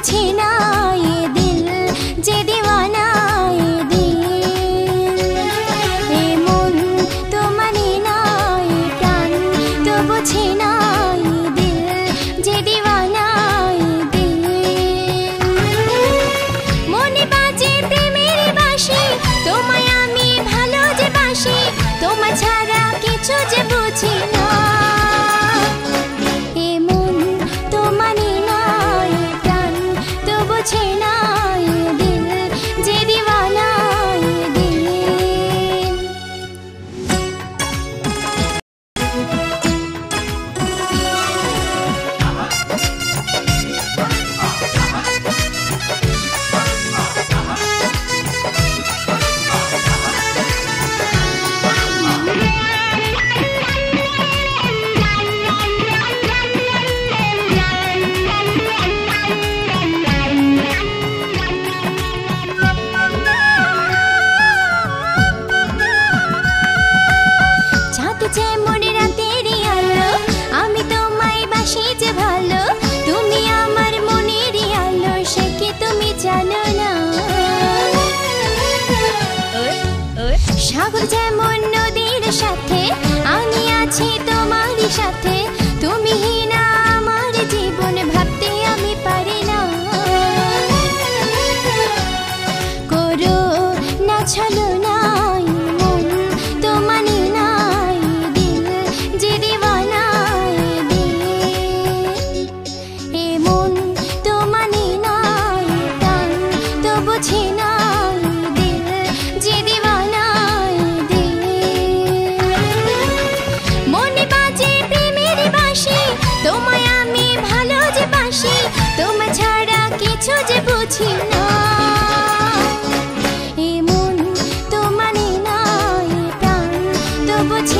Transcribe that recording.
मुझे ना ये दिल जे दीवाना ये दिल ए मन तो माने ना ये प्राण तो बुझे ना ये दिल जे दीवाना ये दिल মনে বাজে প্রেমের বাঁশি তোমায় আমি ভালো যে বাঁশি তোমায় ছাড়া কিছু যে 我